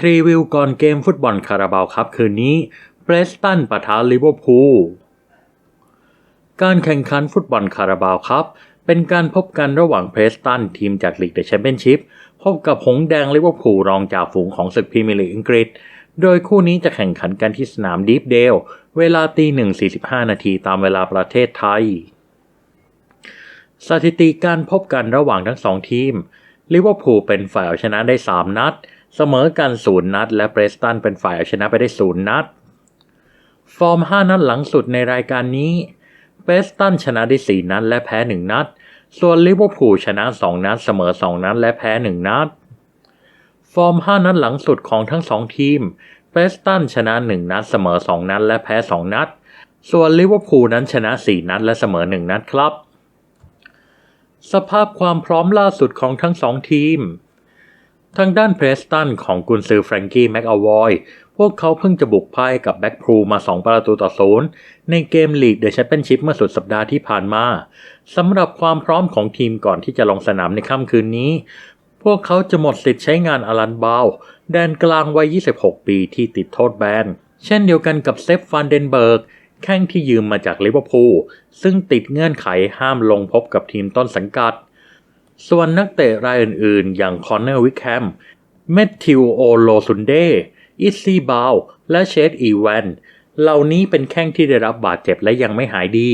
พรีวิวก่อนเกมฟุตบอลคาราบาวครับคืนนี้เบรสตันปะทะลิเวอร์พูลการแข่งขันฟุตบอลคาราบาวครับ เป็นการพบกันระหว่างเพรสตันทีมจากลีกเดอะแชมเปี้ยนชิพพบกับหงแดงลิเวอร์พูลรองจ่าฝูงของศึกพรีเมียร์ลีกอังกฤษ โดยคู่นี้จะแข่งขันกันที่สนามดีฟเดล เวลาตีหนึ่งสี่สิบห้านาทีตามเวลาประเทศไทย สถิติการพบกันระหว่างทั้งสองทีมลิเวอร์พูลเป็นฝ่ายเอาชนะได้ 3 นัด เสมอกันศูนย์นัด และเบรสตันเป็นฝ่ายเอาชนะไปได้ศูนย์นัด ฟอร์ม 5 นัดหลังสุดในรายการนี้เบรสตันชนะได้ 4 นัด และแพ้ 1 นัด ส่วนลิเวอร์พูลชนะ 2 นัด เสมอ 2 นัด และแพ้ 1 นัด ฟอร์ม 5 นัดหลังสุดของทั้ง 2 ทีมเบรสตันชนะ 1 นัด เสมอ 2 นัด และแพ้ 2 นัด ส่วนลิเวอร์พูลนั้นชนะ 4 นัด และเสมอ 1 นัดครับ สภาพความพร้อมล่าสุดของทั้งสองทีม ทางด้านเพรสตันของกุนซือแฟรงกี้แม็กอวอยพวกเขาเพิ่งจะบุกพ่ายกับแบ็กพรูมา 2 ประตูต่อศูนย์ในเกมลีกเดอะแชมเปี้ยนชิพเมื่อสุดสัปดาห์ที่ผ่านมาสำหรับความพร้อมของทีมก่อนที่จะลงสนามในค่ำคืนนี้ พวกเขาจะหมดสิทธิ์ใช้งานอลันบาวแดนกลางวัย 26 ปีที่ติดโทษแบน เช่นเดียวกันกับเซฟฟันเดนเบิร์กแข้งที่ยืมมาจากลิเวอร์พูลซึ่งติดเงื่อนไขห้ามลงพบกับทีมต้นสังกัด ส่วนนักเตะรายอื่นๆ อย่างคอนเนอร์วิคแฮมเมทธิวโอโลซุนเด อิซี่บาว และเชดอีแวน เหล่านี้เป็นแข้งที่ได้รับบาดเจ็บและยังไม่หายดี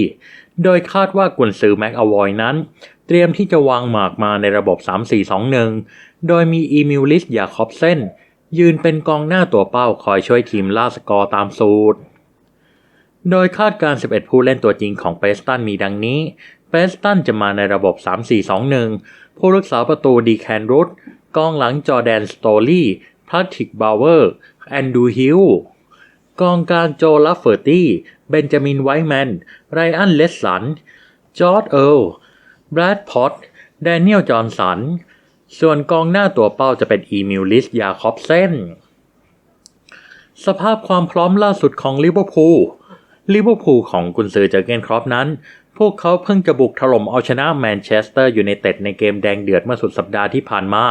โดยคาดว่ากุนซือแม็กอวอยนั้น เตรียมที่จะวางหมากมาในระบบ 3-4-2-1 โดยมีอีมิลลิสยาคอบเซนยืนเป็นกองหน้าตัวเป้าคอยช่วยทีมล่าสกอร์ตามสูตร โดยคาดการ 11 ผู้เล่นตัวจริงของเปสตันมีดังนี้ เปสตันจะมาในระบบ 3-4-2-1 ผู้รักษาประตูดีแคนรุตกองหลังจอแดนสโตลี่พลาติกบาวเวอร์ แอนดูฮิลกองกลางโจลัฟเฟอร์ตี้ เบนจามินไวแมน ไรอันเลสสัน จอร์ดเอิร์ลแบรดพอตแดเนียลจอห์นสัน ส่วนกองหน้าตัวเป้าจะเป็นอีมิลลิส ยาคอบเซน สภาพความพร้อมล่าสุดของลิเวอร์พูลลิเวอร์พูลของกุนซือเจอเกนครอปนั้น วกเขาเพิ่งจะบุกถล่มเอาชนะแมนเชสเตอร์ยูไนเต็ดในเกมแดงเดือดเมื่อสุดสัปดาห์ที่ผ่านมา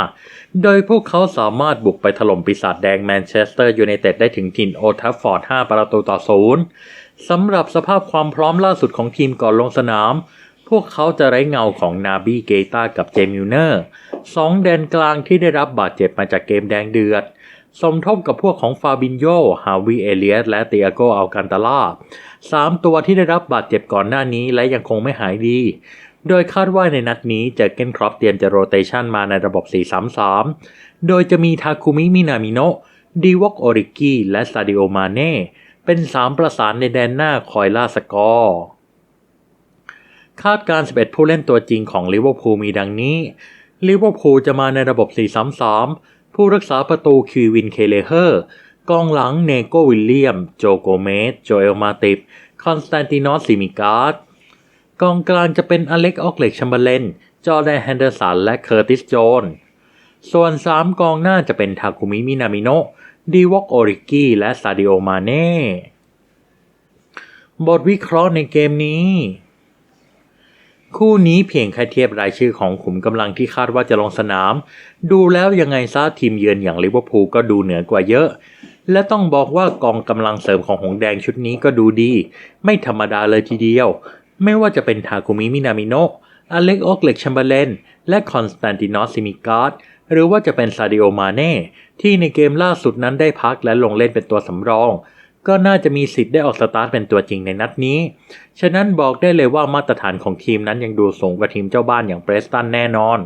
โดยพวกเขาสามารถบุกไปถล่มปีศาจแดงแมนเชสเตอร์ยูไนเต็ดได้ถึงถิ่นโอทัฟฟอร์ด 5 ประตูต่อศูนย์สำหรับสภาพความพร้อมล่าสุดของทีมก่อนลงสนาม พวกเขาจะไร้เงาของนาบีเกตากับเจมิลเนอร์สองแดนกลางที่ได้รับบาดเจ็บมาจากเกมแดงเดือด สมทบกับพวกของฟาบินโยฮาวิเอเลียส และเตียโกอัลกันตาลาสามตัวที่ได้รับบาดเจ็บก่อนหน้านี้และยังคงไม่หายดี โดยคาดว่าในนัดนี้เจอเกนครอปเตรียมจะโรเตชันมาในระบบ 4-3-3 โดยจะมีทาคุมิมินามิโนะดีวอกโอริกิและซาดิโอมาเน่เป็น3ประสานในแดนหน้าคอยล่าสกอร์คาดการ 11 ผู้เล่นตัวจริงของลิเวอร์พูลมีดังนี้ลิเวอร์พูลจะมาในระบบ 4-3-3 ผู้รักษาประตูคิววินเคเลเฮอร์กองหลังเนโกวิลเลียม โจโกเมส โจเอลมาติฟคอนสแตนตินอสซิมิการ์ดกองกลางจะเป็นอเล็กออกเล็กชัมเบอร์เลน จอแดนแฮนเดอร์สัน และเคอร์ติสโจน ส่วน 3 กองหน้าจะเป็นทาคุมิมินามิโนะดีวอกโอริกิและซาดิโอมาเน่ บทวิเคราะห์ในเกมนี้ คู่นี้เพียงแค่เทียบรายชื่อของขุมกำลังที่คาดว่าจะลงสนาม ดูแล้วยังไงซะทีมเยือนอย่างลิเวอร์พูลก็ดูเหนือกว่าเยอะ และต้องบอกว่ากองกำลังเสริมของหงแดงชุดนี้ก็ดูดี ไม่ธรรมดาเลยทีเดียว ไม่ว่าจะเป็นทาคุมิมินามิโนะอเล็กออกเล็กชัมเบอร์เลนและคอนสแตนตินอสซิมิการ์ดหรือว่าจะเป็นซาดิโอมาเน่ที่ในเกมล่าสุดนั้นได้พักและลงเล่นเป็นตัวสำรอง ก็น่าจะมีสิทธิ์ได้ออกสตาร์ทเป็นตัวจริงในนัดนี้ ฉะนั้นบอกได้เลยว่ามาตรฐานของทีมนั้นยังดูสูงกว่าทีมเจ้าบ้านอย่างเบรสตันแน่นอน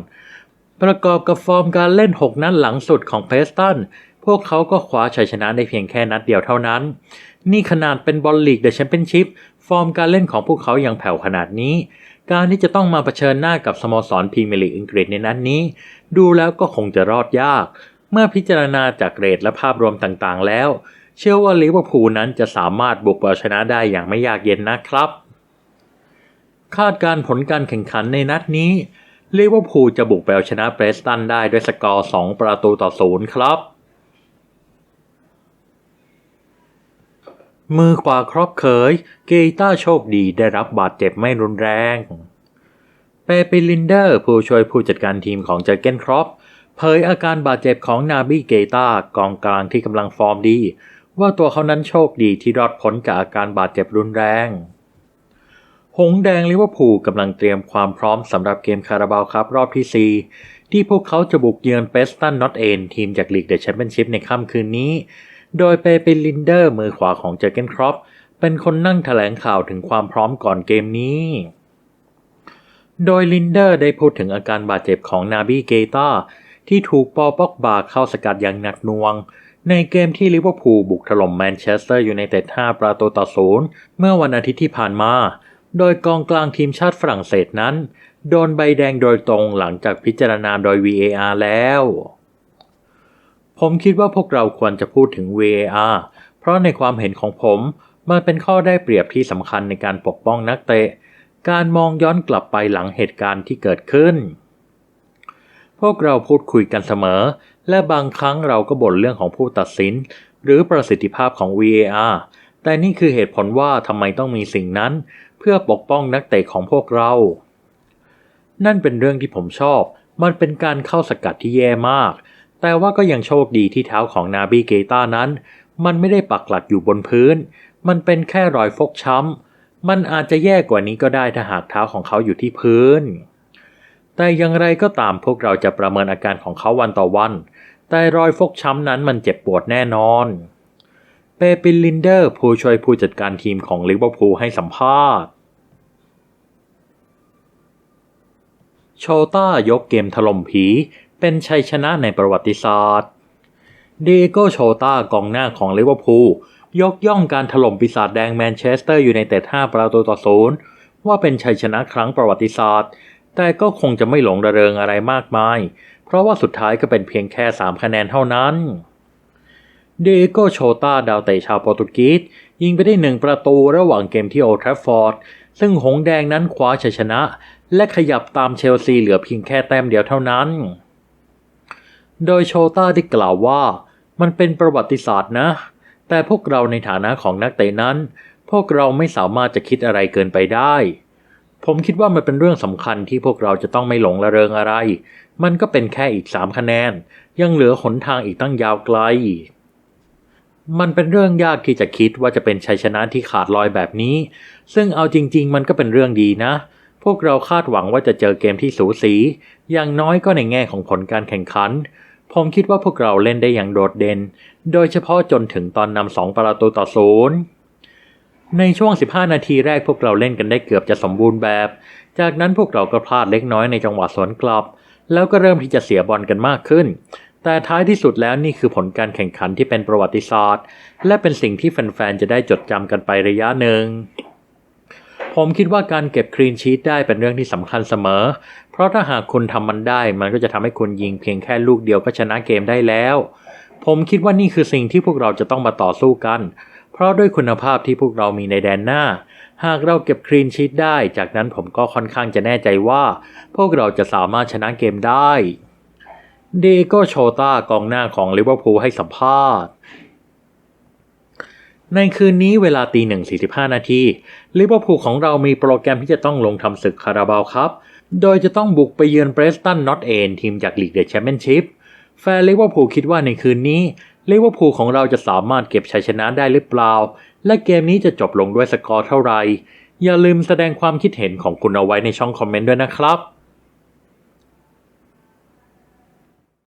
ประกอบกับฟอร์มการเล่น 6 นัดหลังสุดของเพรสตัน พวกเขาก็คว้าชัยชนะได้เพียงแค่นัดเดียวเท่านั้น นี่ขนาดเป็นบอลลีกเดอะแชมเปี้ยนชิพ ฟอร์มการเล่นของพวกเขายังแผ่วขนาดนี้ การที่จะต้องมาเผชิญหน้ากับสโมสรพรีเมียร์ลีกอังกฤษในนัดนี้ ดูแล้วก็คงจะรอดยาก เมื่อพิจารณาจากเกรดและภาพรวมต่างๆ แล้ว เชื่อว่าลิเวอร์พูลนั้นจะสามารถบุกเอาชนะได้อย่างไม่ยากเย็นนะครับ คาดการผลการแข่งขันในนัดนี้ลิเวอร์พูลจะบุกไปเอาชนะเบรสตันได้ด้วยสกอร์ 2 ประตูต่อศูนย์ครับ มือขวาครอบเขยเกต้าโชคดีได้รับบาดเจ็บไม่รุนแรงเปเปลินเดอร์ผู้ช่วยผู้จัดการทีมของเจอเกนครอปเผยอาการบาดเจ็บของนาบิเกตากองกลางที่กำลังฟอร์มดี ว่าตัวเขานั้นโชคดีที่รอดพ้นกับอาการบาดเจ็บรุนแรง หงแดงลิเวอร์พูลกำลังเตรียมความพร้อมสำหรับเกมคาราบาวครับรอบที่ 4 ที่พวกเขาจะบุกเยือนเปสตันนอตเอนทีมจากลีกเดอะแชมเปี้ยนชิพในค่ำคืนนี้ โดยเปเปลินเดอร์มือขวาของเจอเกนครอปเป็นคนนั่งแถลงข่าวถึงความพร้อมก่อนเกมนี้ โดยลินเดอร์ได้พูดถึงอาการบาดเจ็บของนาบีเกตาที่ถูกปอปอกบาเข้าสกัดอย่างหนักหน่วง ในเกมที่ลิเวอร์พูลบุกถล่มแมนเชสเตอร์ยูไนเต็ด 5 ประตูต่อศูนย์เมื่อวันอาทิตย์ที่ผ่านมา โดยกองกลางทีมชาติฝรั่งเศสนั้น โดนใบแดงโดยตรงหลังจากพิจารณาโดย VAR แล้ว ผมคิดว่าพวกเราควรจะพูดถึง VAR เพราะในความเห็นของผมมันเป็นข้อได้เปรียบที่สำคัญในการปกป้องนักเตะ การมองย้อนกลับไปหลังเหตุการณ์ที่เกิดขึ้น พวกเราพูดคุยกันเสมอ และบางครั้งเราก็บ่นเรื่องของผู้ตัดสิน หรือประสิทธิภาพของ VAR แต่นี่คือเหตุผลว่าทำไมต้องมีสิ่งนั้น เพื่อปกป้องนักเตะของพวกเรา นั่นเป็นเรื่องที่ผมชอบ มันเป็นการเข้าสกัดที่แย่มาก แต่ว่าก็ยังโชคดีที่เท้าของนาบีเกตานั้น มันไม่ได้ปักหลักอยู่บนพื้น มันเป็นแค่รอยฟกช้ำมันอาจจะแย่กว่านี้ก็ได้ถ้าหากเท้าของเขาอยู่ที่พื้น แต่อย่างไรก็ตามพวกเราจะประเมินอาการของเขาวันต่อวัน แต่รอยฟกช้ำนั้นมันเจ็บปวดแน่นอน เปปินลินเดอร์ผู้ช่วยผู้จัดการทีมของลิเวอร์พูลให้สัมภาษณ์ โชต้ายกเกมถล่มผี เป็นชัยชนะในประวัติศาสตร์เดโกโชต้ากองหน้าของลิเวอร์พูลยกย่องการถล่มปีศาจแดงแมนเชสเตอร์อยูไนเต็ด5ประตูต่อศูนย์ว่าเป็นชัยชนะครั้งประวัติศาสตร์ แต่ก็คงจะไม่หลงระเริงอะไรมากมาย เพราะว่าสุดท้ายก็เป็นเพียงแค่ 3 คะแนนเท่านั้น เดโกโชตาดาวเตะชาวโปรตุเกสยิงไปได้หนึ่งประตูระหว่างเกมที่โอลแทรฟฟอร์ด ซึ่งหงแดงนั้นคว้าชัยชนะ และขยับตามเชลซีเหลือเพียงแค่แต้มเดียวเท่านั้น โดยโชตาได้กล่าวว่า มันเป็นประวัติศาสตร์นะ แต่พวกเราในฐานะของนักเตะนั้น พวกเราไม่สามารถจะคิดอะไรเกินไปได้ ผมคิดว่ามันเป็นเรื่องสำคัญที่พวกเราจะต้องไม่หลงระเริงอะไร มันก็เป็นแค่อีกสามคะแนน ยังเหลือหนทางอีกตั้งยาวไกล มันเป็นเรื่องยากที่จะคิดว่าจะเป็นชัยชนะที่ขาดลอยแบบนี้ ซึ่งเอาจริง ๆ มันก็เป็นเรื่องดีนะ พวกเราคาดหวังว่าจะเจอเกมที่สูสี อย่างน้อยก็ในแง่ของผลการแข่งขัน ผมคิดว่าพวกเราเล่นได้อย่างโดดเด่น โดยเฉพาะจนถึงตอนนำสองประตูต่อศูนย์ ในช่วง 15 นาทีแรกพวกเราเล่นกันได้เกือบจะสมบูรณ์แบบ จากนั้นพวกเราก็พลาดเล็กน้อยในจังหวะสวนกลับ แล้วก็เริ่มที่จะเสียบอลกันมากขึ้น แต่ท้ายที่สุดแล้วนี่คือผลการแข่งขันที่เป็นประวัติศาสตร์ และเป็นสิ่งที่แฟนๆ จะได้จดจำกันไประยะหนึ่ง ผมคิดว่าการเก็บคลีนชีตได้เป็นเรื่องที่สำคัญเสมอ เพราะถ้าหากคุณทำมันได้ มันก็จะทำให้คุณยิงเพียงแค่ลูกเดียวก็ชนะเกมได้แล้ว ผมคิดว่านี่คือสิ่งที่พวกเราจะต้องมาต่อสู้กัน เพราะด้วยคุณภาพที่พวกเรามีในแดนหน้า หากเราเก็บคลีนชีตได้ จากนั้นผมก็ค่อนข้างจะแน่ใจว่า พวกเราจะสามารถชนะเกมได้เดโกโชตากองหน้าของลิเวอร์พูลให้สัมภาษณ์ ในคืนนี้เวลาตีหนึ่งสี่สิบห้านาทีลิเวอร์พูลของเรามีโปรแกรมที่จะต้องลงทำศึกคาราบาวครับ โดยจะต้องบุกไปเยือนเบรสตันนอตเอนทีมจากลีกเดอะแชมเปี้ยนชิพแฟนลิเวอร์พูลคิดว่าในคืนนี้ ลิเวอร์พูลของเราจะสามารถเก็บชัยชนะได้หรือเปล่า และเกมนี้จะจบลงด้วยสกอร์เท่าไหร่ อย่าลืมแสดงความคิดเห็นของคุณเอาไว้ในช่องคอมเมนต์ด้วยนะครับ